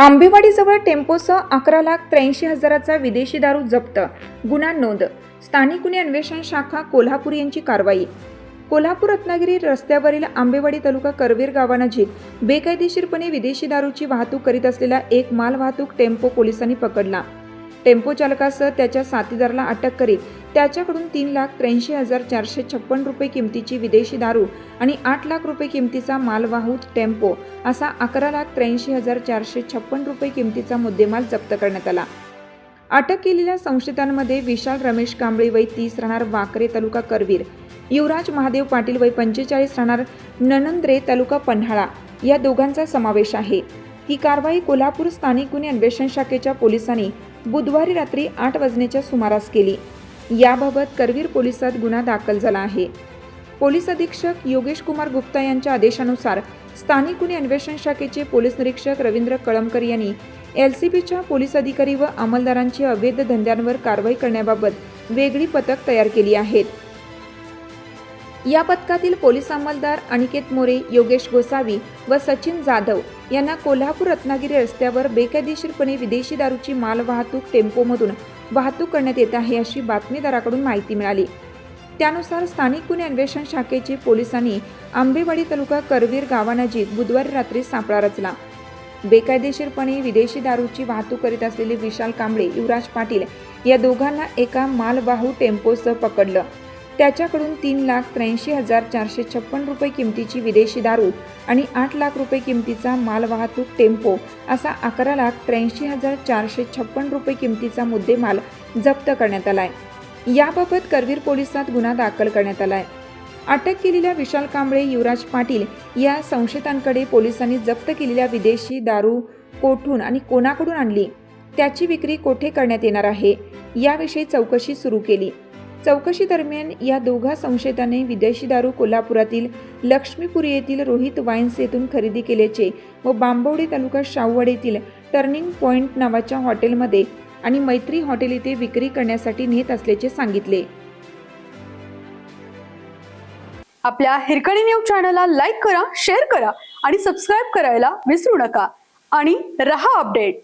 आंबेवाडीजवळ टेम्पोसह अकरा लाख त्र्याऐंशी हजाराचा विदेशी दारू जप्त. गुन्हा नोंद. स्थानिक गुन्हे अन्वेषण शाखा कोल्हापूर यांची कारवाई. कोल्हापूर रत्नागिरी रस्त्यावरील आंबेवाडी तालुका करवीर गावानजीक बेकायदेशीरपणे विदेशी दारूची वाहतूक करीत असलेला एक मालवाहतूक टेम्पो पोलिसांनी पकडला. टेम्पो चालकासह त्याच्या साथीदाराला अटक करीत त्याच्याकडून तीन लाख त्र्याऐंशी हजार चारशे छप्पन रुपये किमतीची विदेशी दारू आणि आठ लाख रुपये किमतीचा मालवाहू टेम्पो असा अकरा लाख त्र्याऐंशी हजार चारशे छप्पन रुपये किमतीचा मुद्देमाल जप्त करण्यात आला. अटक केलेल्या संशयितांमध्ये विशाल रमेश कांबळे वय तीस राहणार वाकरे तालुका करवीर युवराज महादेव पाटील वय पंचेचाळीस राहणार ननंद्रे तालुका पन्हाळा या दोघांचा समावेश आहे. ही कारवाई कोल्हापूर स्थानिक गुन्हे अन्वेषण शाखेच्या पोलिसांनी बुधवारी रात्री आठ वाजण्याच्या सुमारास केली. याबाबत करवीर पोलिसात गुन्हा दाखल झाला आहे. पोलीस अधीक्षक योगेश कुमार गुप्ता यांच्या आदेशानुसार स्थानिक गुन्हे अन्वेषण शाखेचे पोलीस निरीक्षक रवींद्र कळमकर यांनी एल सी बीच्या पोलीस अधिकारी व अंमलदारांची अवैध धंद्यांवर कारवाई करण्याबाबत वेगळी पथक तयार केली आहेत या पथकातील पोलीस अंमलदार अनिकेत मोरे योगेश गोसावी व सचिन जाधव यांना कोल्हापूर रत्नागिरी रस्त्यावर बेकायदेशीरपणे विदेशी दारूची मालवाहतूक टेम्पोमधून वाहतूक करण्यात येत आहे अशी बातमीदाराकडून माहिती मिळाली. त्यानुसार स्थानिक गुन्हे अन्वेषण शाखेचे पोलिसांनी आंबेवाडी तालुका करवीर गावानजीक बुधवारी रात्री सापळा रचला. बेकायदेशीरपणे विदेशी दारूची वाहतूक करीत असलेले विशाल कांबळे युवराज पाटील या दोघांना एका मालवाहू टेम्पोसह पकडलं. त्याच्याकडून तीन लाख त्र्याऐंशी हजार चारशे छप्पन रुपये किमतीची विदेशी दारू आणि आठ लाख रुपये किमतीचा मालवाहतूक टेम्पो असा अकरा लाख त्र्याऐंशी हजार चारशे छप्पन रुपये किमतीचा मुद्देमाल जप्त करण्यात आलाय. याबाबत करवीर पोलिसात गुन्हा दाखल करण्यात आलाय. अटक केलेल्या विशाल कांबळे युवराज पाटील या संशयितांकडे पोलिसांनी जप्त केलेल्या विदेशी दारू कोठून आणि कोणाकडून आणली? त्याची विक्री कोठे करण्यात येणार आहे? याविषयी चौकशी सुरू केली. चौकशी दरम्यान या दोघा संशयिताने विदेशी दारू कोल्हापुरातील लक्ष्मीपुरी येथील रोहित वाईन्स येथून खरेदी केल्याचे व बांबवडे तालुका शाहूवाडी येथील टर्निंग पॉइंट नावाच्या हॉटेलमध्ये आणि मैत्री हॉटेल येथे विक्री करण्यासाठी नेत असल्याचे सांगितले. आपल्या हिरकणी न्यूज चॅनलला लाईक करा शेअर करा आणि सबस्क्राईब करायला विसरू नका. आणि रहा अपडेट.